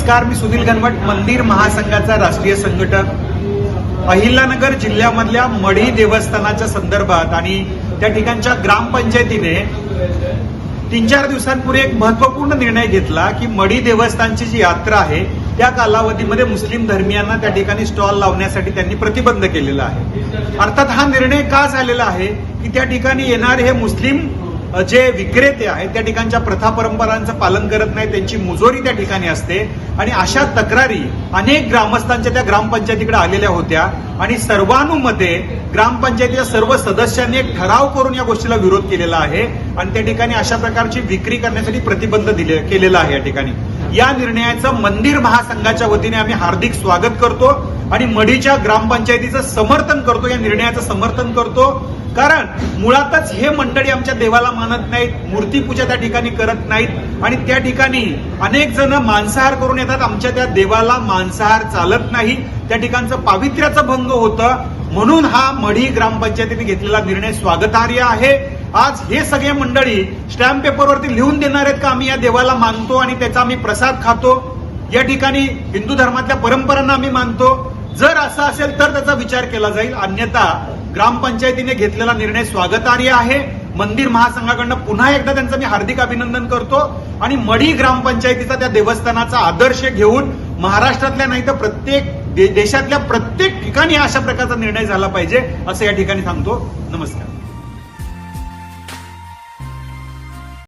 नमस्कार मी सुनील घनवट मंदिर महासंघाचा राष्ट्रीय संघटक. अहिल्यानगर जिल्ह्यामधल्या मढी देवस्थानाच्या संदर्भात आणि त्या ठिकाणच्या ग्रामपंचायतीने तीन चार दिवसांपूर्वी एक महत्त्वपूर्ण निर्णय घेतला की मढी देवस्थानची जी यात्रा आहे त्या कालावधीमध्ये मुस्लिम धर्मियांना त्या ठिकाणी स्टॉल लावण्यासाठी त्यांनी प्रतिबंध केलेला आहे. अर्थात हा निर्णय का झालेला आहे की त्या ठिकाणी येणारे हे मुस्लिम जे विक्रेते आहेत त्या ठिकाणच्या प्रथा परंपरांचं पालन करत नाही त्यांची मुजोरी त्या ठिकाणी असते. आणि अशा तक्रारी अनेक ग्रामस्थांच्या त्या ग्रामपंचायतीकडे आलेल्या होत्या. आणि सर्वानुमते ग्रामपंचायतीच्या सर्व सदस्यांनी एक ठराव करून या गोष्टीला विरोध केलेला आहे. आणि त्या ठिकाणी अशा प्रकारची विक्री करण्यासाठी प्रतिबंध दिले केलेला आहे या ठिकाणी. या निर्णयाचं मंदिर महासंघाच्या वतीने आम्ही हार्दिक स्वागत करतो आणि मढीच्या ग्रामपंचायतीचं समर्थन करतो या निर्णयाचं समर्थन करतो. कारण मुळातच हे मंडळी आमच्या देवाला मानत नाहीत मूर्तीपूजा त्या ठिकाणी करत नाहीत आणि त्या ठिकाणी अनेक जण मांसाहार करून येतात. आमच्या त्या देवाला मांसाहार चालत नाही. त्या ठिकाणचं पावित्र्याचं भंग होतं. म्हणून हा मढी ग्रामपंचायतीने घेतलेला निर्णय स्वागतार्ह आहे. आज हे सगळे मंडळी स्टॅम्प पेपरवरती लिहून देणार आहेत का आम्ही या देवाला मानतो आणि त्याचा आम्ही प्रसाद खातो? या ठिकाणी हिंदू धर्मातल्या परंपरांना आम्ही मानतो. जर असं असेल तर त्याचा विचार केला जाईल. अन्यथा ग्रामपंचायतीने घेतलेला निर्णय स्वागतार्ह आहे. मंदिर महासंघाकडनं पुन्हा एकदा त्यांचं मी हार्दिक अभिनंदन करतो. आणि मढी ग्रामपंचायतीचा त्या देवस्थानाचा आदर्श घेऊन महाराष्ट्रातल्या नाही तर प्रत्येक दे- देशातल्या प्रत्येक ठिकाणी अशा प्रकारचा निर्णय झाला पाहिजे असं या ठिकाणी सांगतो. नमस्कार.